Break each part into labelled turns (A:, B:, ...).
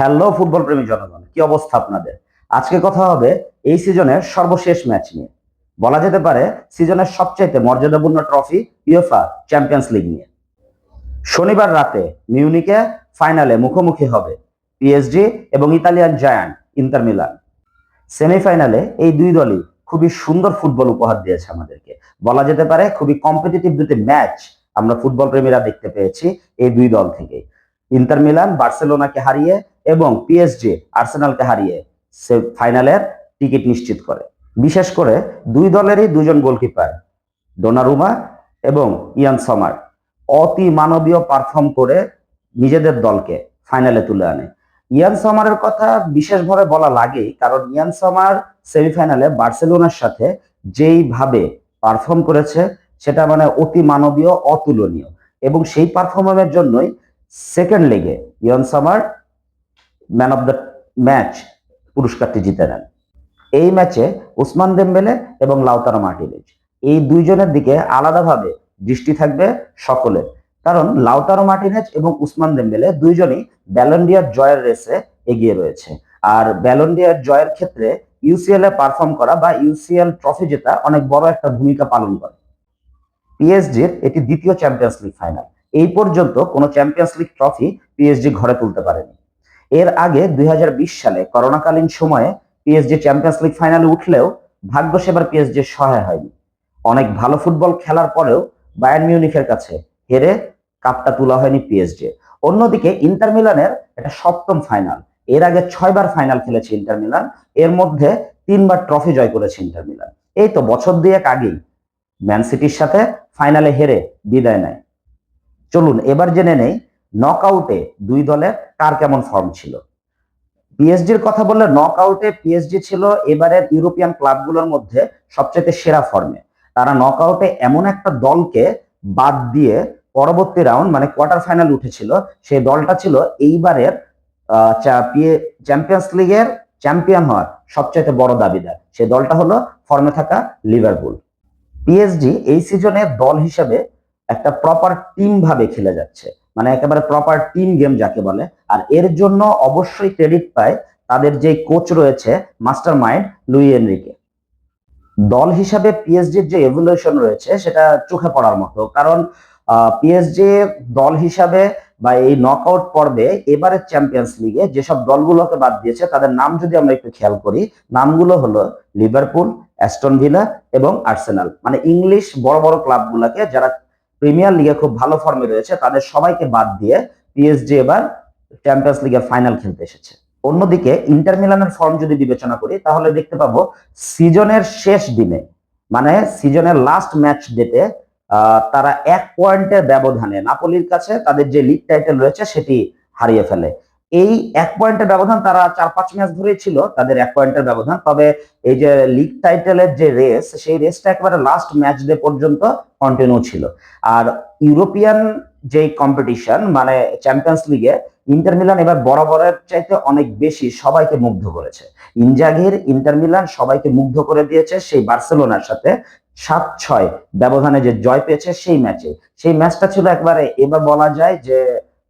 A: Hello football প্রেমী জনগণ, কি অবস্থা আপনাদের? আজকে কথা হবে এই সিজনের সর্বশেষ ম্যাচ নিয়ে। বলা যেতে পারে সিজনের সবচাইতে মর্যাদাপূর্ণ ট্রফি ইউএফা চ্যাম্পিয়ন্স লিগ নিয়ে। শনিবার রাতে মিউনিকে ফাইনালে মুখোমুখি হবে পিএসজি এবং ইতালিয়ান জায়ান্ট ইন্টার মিলান। সেমিফাইনালে এই দুই দলই খুবই সুন্দর ফুটবল উপহার দিয়েছে আমাদেরকে। বলা যেতে পারে খুবই কম্পিটিটিভ দুটি ম্যাচ আমরা ফুটবল প্রেমীরা দেখতে পেয়েছি এই দুই দল থেকে। ইন্টার মিলান বার্সেলোনাকে হারিয়ে এবং পিএসজি আর্সেনালকে হারিয়ে সে ফাইনালের টিকিট নিশ্চিত করে। বিশেষ করে দুই দলেরই দুজন গোলকিপার, ডোনারুমা এবং ইয়ান সমার অতি মানবীয় পারফর্ম করে নিজেদের দলকে ফাইনালে তুলে আনে। ইয়ান সমারের কথা বিশেষভাবে বলা লাগেই, কারণ ইয়ান সমার সেমিফাইনালে বার্সেলোনার সাথে যেইভাবে পারফর্ম করেছে, সেটা মানে অতি মানবীয় অতুলনীয়। এবং সেই পারফরমেন্সের জন্যই সেকেন্ড লেগে Yann Sommer man of the match পুরস্কারটি জিতে নেন। এই ম্যাচে উসমান দেমবেলে এবং লাউতারো মার্টিনেজ। এই দুইজনের দিকে আলাদাভাবে দৃষ্টি থাকবে সকলের। কারণ লাউতারো মার্টিনেজ এবং উসমান দেমবেলে দুইজনই ব্যালন্ডিয়ার জয়ের রেসে এগিয়ে রয়েছে। আর ব্যালন্ডিয়ার জয়ের ক্ষেত্রে ইউসিএল এ পারফর্ম করা বা ইউসিএল ট্রফি জেতা অনেক বড় একটা ভূমিকা পালন করে। পিএসজির এটি দ্বিতীয় চ্যাম্পিয়ন্স লিগ ফাইনাল। এই পর্যন্ত কোনো চ্যাম্পিয়ন্স লিগ ট্রফি পিএসজি ঘরে তুলতে পারেনি। এর আগে দুই হাজার বিশ সালে করোনাকালীন সময়ে পিএসজি চ্যাম্পিয়ন্স লিগ ফাইনালে উঠলেও ভাগ্য সেবার পিএসজির সহায় হয়নি। অনেক ভালো ফুটবল খেলার পরেও বায়ার্ন মিউনিখের কাছে হেরে কাপটা তোলা হয়নি পিএসজি অন্যদিকে ইন্টার মিলানের এটা সপ্তম ফাইনাল এর আগে ছয়বার ফাইনাল খেলেছে ইন্টার মিলান এর মধ্যে তিনবার ট্রফি জয় করেছে ইন্টার মিলান এই তো বছর দুয়েক আগেই ম্যান সিটির সাথে ফাইনালে হেরে বিদায় নেয়। চলুন, এবার জেনে নেই নকআউটে দুই দলের কার কেমন ফর্ম ছিল? পিএসজির কথা বললে নকআউটে পিএসজি ছিল এবারের ইউরোপিয়ান ক্লাবগুলোর মধ্যে সবচেয়ে সেরা ফর্মে তারা নকআউটে এমন একটা দলকে বাদ দিয়ে পরবর্তী রাউন্ড মানে কোয়ার্টার ফাইনাল উঠেছিল, সেই দলটা ছিল এইবারের চ্যাম্পিয়ন্স লিগের চ্যাম্পিয়ন হওয়ার সবচেয়ে বড় দাবিদার। সেই দলটা হলো ফর্মে থাকা লিভারপুল পিএসজি এই সিজনে দল হিসেবে একটা প্রপার টিম ভাবে খেলে যাচ্ছে। মানে একেবারে প্রপার টিম গেম যাকে বলে। আর এর জন্য অবশ্যই ক্রেডিট পায় তাদের যে কোচ রয়েছে মাস্টার মাইন্ড লুই এনরিকে। দল হিসাবে পিএসজির যে এভলিউশন রয়েছে, সেটা চোখে পড়ার মতো। কারণ পিএসজি দল হিসাবে বা এই নকআউট পর্বে এবারে চ্যাম্পিয়ন্স লিগে যেসব দলগুলোকে বাদ দিয়েছে, তাদের নাম যদি আমরা একটু খেয়াল করি, নামগুলো হলো লিভারপুল, অ্যাস্টন ভিলা এবং আর্সেনাল। মানে ইংলিশ বড় বড় ক্লাবগুলোকে যারা প্রিমিয়ার লিগে খুব ভালো ফর্মে রয়েছে, তাদের সবাইকে বাদ দিয়ে পিএসজি এবার চ্যাম্পিয়ন্স লিগের ফাইনাল খেলতে এসেছে। অন্যদিকে ইন্টার মিলানের ফর্ম যদি বিবেচনা করি, তাহলে দেখতে পাবো সিজনের শেষ দিনে মানে সিজনের লাস্ট ম্যাচ ডেতে তারা এক পয়েন্টের ব্যবধানে নাপোলির কাছে তাদের যে লিগ টাইটেল রয়েছে, সেটি হারিয়ে ফেলে। এই এক পয়েন্টের ব্যবধান তারা চার পাঁচ ম্যাচ ধরেই ছিল, তাদের এক পয়েন্টের ব্যবধান। তবে এই যে লিগ টাইটেলের যে রেস সেই রেসটা একেবারে লাস্ট ম্যাচ ডে পর্যন্ত কন্টিনিউ ছিল। আর ইউরোপিয়ান যে কম্পিটিশন মানে চ্যাম্পিয়ন্স লিগে ইন্টার মিলান এবার বরাবরের চাইতে অনেক বেশি সবাইকে মুগ্ধ করেছে। ইনজাগির ইন্টার মিলান সবাইকে মুগ্ধ করে দিয়েছে, সেই বার্সেলোনার সাথে সাত ছয় ব্যবধানে যে জয় পেয়েছে সেই ম্যাচে সেই ম্যাচটা ছিল একবারে, এবার বলা যায় যে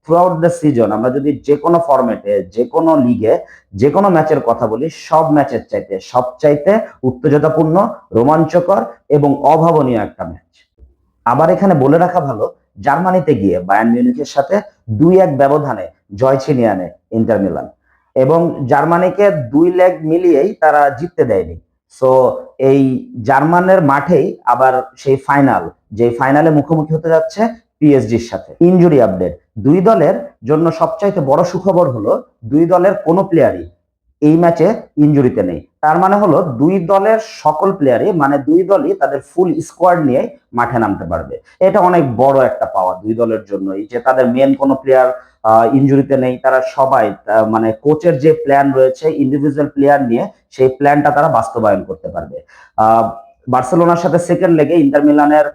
A: থ্রু আউট দ্য সিজন আমরা যদি যে কোনো ফরম্যাটে যে কোনো লিগে যে কোনো ম্যাচের কথা বলি, সব ম্যাচের চাইতে সব চাইতে উত্তেজতাপূর্ণ রোমাঞ্চকর এবং অভাবনীয় একটা ম্যাচ আবার এখানে বলে রাখা ভালো, জার্মানিতে গিয়ে বায়ান মিউনিখের সাথে দুই এক ব্যবধানে জয় ছিনিয়ে আনে ইন্টার মিলান এবং জার্মানিকে দুই লেগ মিলিয়েই তারা জিততে দেয়নি। সো এই জার্মানের মাঠেই আবার সেই ফাইনাল যে ফাইনালে মুখোমুখি হতে যাচ্ছে পিএসজির সাথে। ইনজুরি আপডেট দুই দলের জন্য সবচাইতে বড় সুখবর হলো, দুই দলের কোনো প্লেয়ারই এই ম্যাচে ইনজুরিতে নেই। তার মানে হলো, দুই দলের সকল প্লেয়ারই মানে দুই দলই তাদের ফুল স্কোয়াড নিয়ে মাঠে নামতে পারবে। এটা অনেক বড় একটা পাওয়া দুই দলের জন্য এই যে তাদের মেন কোনো প্লেয়ার ইনজুরিতে নেই। তারা সবাই মানে কোচের যে প্ল্যান রয়েছে ইন্ডিভিজুয়াল প্লেয়ার নিয়ে, সেই প্ল্যানটা তারা বাস্তবায়ন করতে পারবে। বার্সেলোনার সাথে সেকেন্ড লেগে ইন্টার মিলানের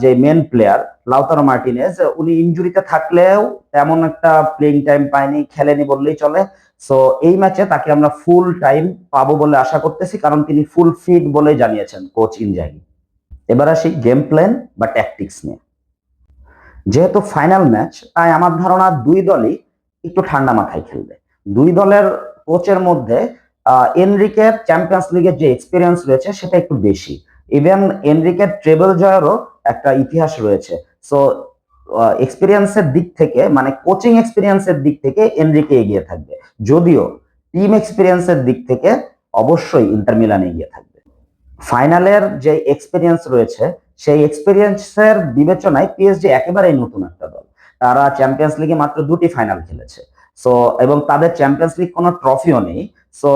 A: যে মেন প্লেয়ার লাউতারো মার্টিনেজ উনি ইনজুরিতে থাকলেও তেমন একটা প্লেইং টাইম পায়নি, খেলেনি বললেই চলে। সো এই ম্যাচে তাকে আমরা ফুল টাইম পাবো বলে আশা করতেছি, কারণ তিনি ফুল ফিট বলে জানিয়েছেন কোচ ইনজাগি এবার আসি গেম প্ল্যান বা ট্যাকটিক্স নিয়ে। যেহেতু ফাইনাল ম্যাচ তাই আমার ধারণা দুই দলই একটু ঠান্ডা মাথায় খেলবে। দুই দলের কোচের মধ্যে এনরিকের চ্যাম্পিয়ন্স লিগের যে এক্সপিরিয়েন্স রয়েছে, সেটা একটু বেশি। ইভেন এনরিকের ট্রেবল জয়েরও একটা ইতিহাস রয়েছে। সো এক্সপিরিয়েন্সের দিক থেকে মানে কোচিং এক্সপিরিয়েন্সের দিক থেকে এনরিকে এগিয়ে থাকবে। যদিও টিম এক্সপিরিয়েন্সের দিক থেকে অবশ্যই ইন্টার মিলান এগিয়ে থাকবে। ফাইনালের যে এক্সপিরিয়েন্স রয়েছে, সেই এক্সপিরিয়েন্সের বিবেচনায় পিএসজি একেবারেই নতুন একটা দল। তারা চ্যাম্পিয়ন্স লিগে মাত্র দুটি ফাইনাল খেলেছে। সো এবং তাদের চ্যাম্পিয়ন্স লিগ কোনো ট্রফিও নেই। সো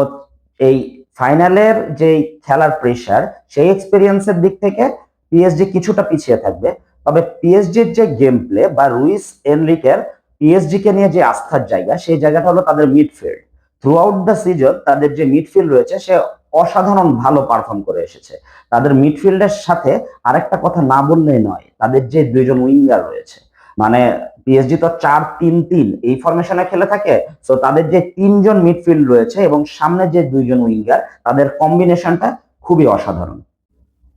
A: এই ফাইনালের যে খেলার প্রেশার সেই এক্সপিরিয়েন্সের দিক থেকে পিএসজি কিছুটা পিছিয়ে থাকবে। তবে পিএসজির যে গেম প্লে বা রুইস এনরিকের পিএসজি কে নিয়ে যে আস্থার জায়গা, সেই জায়গাটা হলো তাদের midfield throughout the season তাদের যে মিডফিল্ড রয়েছে, সে অসাধারণ ভালো পারফর্ম করে এসেছে। তাদের মিডফিল্ডের সাথে আরেকটা কথা না বললেই নয়, তাদের যে দুইজন উইঙ্গার রয়েছে। মানে পিএসজি তো চার তিন তিন, এই ফরমেশনে খেলে থাকে। তো তাদের যে তিনজন মিডফিল্ড রয়েছে এবং সামনে যে দুইজন উইঙ্গার তাদের কম্বিনেশনটা খুবই অসাধারণ।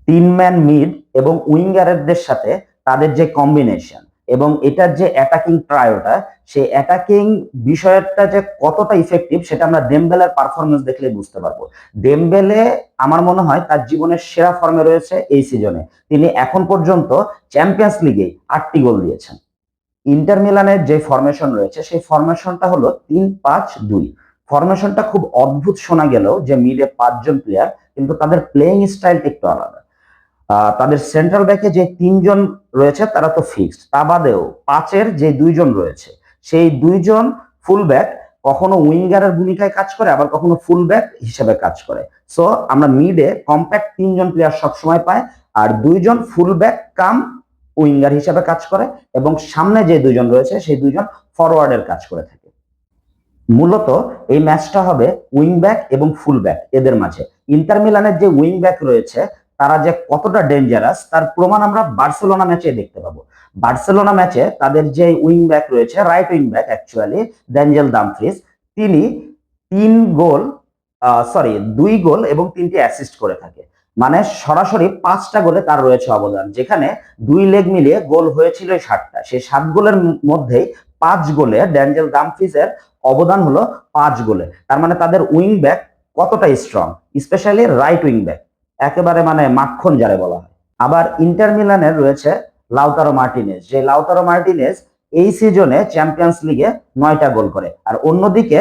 A: তিন ম্যান মিড এবং উইঙ্গারদের সাথে তাদের যে কম্বিনেশন এবং এটার যে অ্যাটাকিং ট্রায়োটা সেই অ্যাটাকিং বিষয়টা যে কতটা ইফেক্টিভ সেটা আমরা ডেমবেলের পারফরমেন্স দেখলে বুঝতে পারব। ডেমবেলে আমার মনে হয়, তার জীবনের সেরা ফর্মে রয়েছে এই সিজনে তিনি এখন পর্যন্ত চ্যাম্পিয়ন্স লিগে আটটি গোল দিয়েছেন। ইন্টার মিলানের যে ফরমেশন রয়েছে, সেই ফরমেশনটা হলো তিন পাঁচ দুই। ফরমেশনটা খুব অদ্ভুত শোনা গেলেও যে মিডে পাঁচজন প্লেয়ার কিন্তু তাদের প্লেইং স্টাইলটা একটু আলাদা। তাদের সেন্ট্রাল ব্যাকে যে তিনজন রয়েছে, তারা তো ফিক্সড তা বাদেও পাঁচের যে দুইজন রয়েছে, সেই দুইজন ফুল ব্যাক কখনো উইঙ্গারের ভূমিকায় কাজ করে, আবার কখনো ফুল ব্যাক হিসেবে কাজ করে। সো আমরা মিডে কম্প্যাক্ট তিনজন প্লেয়ার সবসময় পাই আর দুইজন ফুল ব্যাক কাম উইঙ্গার হিসেবে কাজ করে এবং সামনে যে দুজন রয়েছে, সেই দুজন ফরওয়ার্ডের কাজ করে থাকে। মূলত এই ম্যাচটা হবে উইং ব্যাক এবং ফুল ব্যাক এদের মাঝে। ইন্টার মিলানের যে উইং ব্যাক রয়েছে, তারা যে কতটা ডেঞ্জারাস তার প্রমাণ আমরা বার্সেলোনা ম্যাচে দেখতে পাবো। বার্সেলোনা ম্যাচে তাদের যে উইং ব্যাক রয়েছে right wing back actually Denzel Dumfries তিনি তিন গোল সরি দুই গোল এবং তিনটি অ্যাসিস্ট করে থাকে। মানে সরাসরি পাঁচটা গোলে তার রয়েছে অবদান, যেখানে দুই লেগ মিলিয়ে গোল হয়েছিল ষাটটা সেই সাত গোলের মধ্যেই পাঁচ গোলে ড্যাঞ্জেল দামফ্রিজের অবদান হলো পাঁচ গোলে। তার মানে তাদের উইং ব্যাক কতটা strong specially right wing back, একেবারে মানে মাখন যারে বলা হয়। আবার ইন্টার মিলানের রয়েছে লাউতারো মার্টিনেজ, যে লাউতারো মার্টিনেজ এই সিজনে চ্যাম্পিয়ন্স লিগে নয়টা গোল করে। আর অন্যদিকে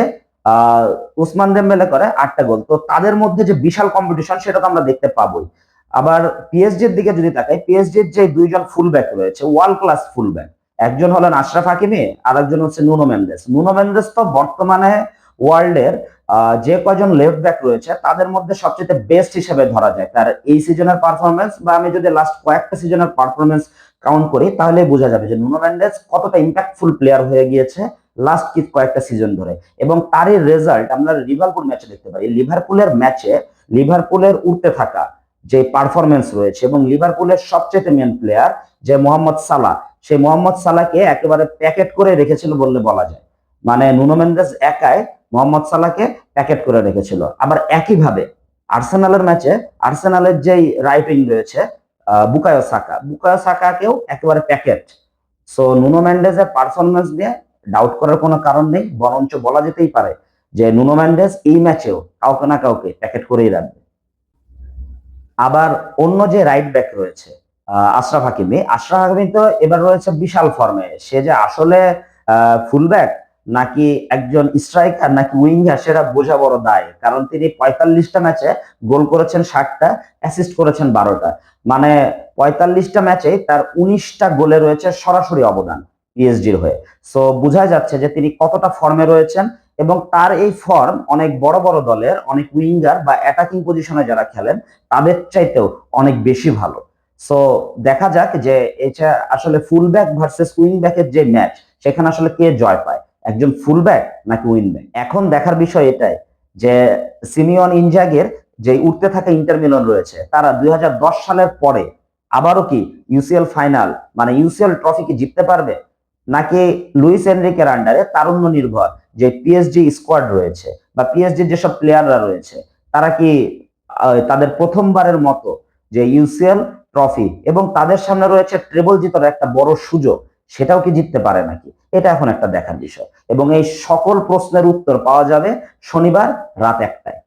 A: উসমান দেম্বেলে করে আটটা গোল। তো তাদের মধ্যে যে বিশাল কম্পিটিশন সেটা তো আমরা দেখতে পাবোই। আবার পিএসজির দিকে যদি তাকাই পিএসজির যে দুইজন ফুল ব্যাক রয়েছে ওয়ার্ল্ড ক্লাস ফুল ব্যাক একজন হলেন আশরাফ হাকিমি আর একজন হচ্ছে নুনো মেন্দেস। নুনো মেন্দেস তো বর্তমানে ওয়ার্ল্ডের যে কজন লেফট ব্যাক রয়েছে, তাদের মধ্যে সবচেয়ে বেস্ট হিসেবে ধরা যায়। তার এই সিজনের পারফরমেন্স বা আমি যদি লাস্ট কয়েকটা সিজনের পারফরমেন্স কাউন্ট করি তাহলে বোঝা যাবে যে নুনো মেন্ডেস কতটা ইম্প্যাক্টফুল প্লেয়ার হয়ে গিয়েছে। লাস্ট কি কয়েকটা সিজন ধরে। এবং তারই রেজাল্ট আমরা লিভারপুল ম্যাচে দেখতে পাই। লিভারপুলের ম্যাচে লিভারপুলের উঠতে থাকা যে পারফরমেন্স রয়েছে এবং লিভারপুলের সবচেয়ে মেন প্লেয়ার যে মোহাম্মদ সালাহ, সেই মোহাম্মদ সালাহকে একেবারে প্যাকেট করে রেখেছিল বললে বলা যায়। মানে নুনো মেন্ডেস একাই মোহাম্মদ সালাহকে প্যাকেট করে রেখেছিল। আবার একইভাবে আর্সেনালের ম্যাচে আর্সেনালের যেই রাইট রয়েছে বুকায়ো সাকা, বুকায়ো সাকাকেও একেবারে প্যাকেট সো নুনো মেন্ডেজের পারফরমেন্স দিয়ে ডাউট করার কোনো কারণ নেই, বরঞ্চ বলা যেতেই পারে যে নুনো মেন্ডেজ এই ম্যাচেও কাউকে না কাউকে প্যাকেট করেই রাখবে। আবার অন্য যে রাইট ব্যাক রয়েছে আশরাফ হাকিমি আশরাফ হাকিমি তো এবার রয়েছে বিশাল ফর্মে সে যে আসলে ফুল ব্যাক নাকি একজন স্ট্রাইকার নাকি উইঙ্গার সেটা বোঝা বড় দায়। কারণ তিনি পঁয়তাল্লিশটা ম্যাচে গোল করেছেন ষাটটা অ্যাসিস্ট করেছেন বারোটা। মানে পঁয়তাল্লিশটা ম্যাচে তার উনিশটা গোলে রয়েছে সরাসরি অবদান। পিএসজির হয়ে। সো বোঝা যাচ্ছে যে তিনি কতটা ফর্মে রয়েছেন এবং তার এই ফর্ম অনেক বড় বড় দলের, অনেক উইঙ্গার বা অ্যাটাকিং পজিশনে যারা খেলেন, তাদের চাইতেও অনেক বেশি ভালো। সো দেখা যাক যে এটা আসলে ফুল ব্যাক ভার্সেস উইং ব্যাকের যে ম্যাচ সেখানে আসলে কে জয় পায়? একজন ফুল ব্যাক নাকি উইং ব্যাক এখন দেখার বিষয় এটাই যে সিমিয়ন ইনজাগের যে উঠতে থাকা ইন্টার মিলন রয়েছে, তারা দুই হাজার দশ সালের পরে আবারও কি ইউসিএল ফাইনাল মানে ইউসিএল ট্রফি কি জিততে পারবে? নাকি লুইস এনরিকের আন্ডারে তারুণ্য নির্ভর যে পিএসজি স্কোয়াড রয়েছে বা পিএসজির যেসব প্লেয়াররা রয়েছে, তারা কি তাদের প্রথমবারের মতো যে ইউসিএল ট্রফি এবং তাদের সামনে রয়েছে ট্রেবল জিতার একটা বড় সুযোগ, সেটাও কি জিততে পারে নাকি? এটা এখন একটা দেখার বিষয়। এবং এই সকল প্রশ্নের উত্তর পাওয়া যাবে শনিবার রাত একটায়।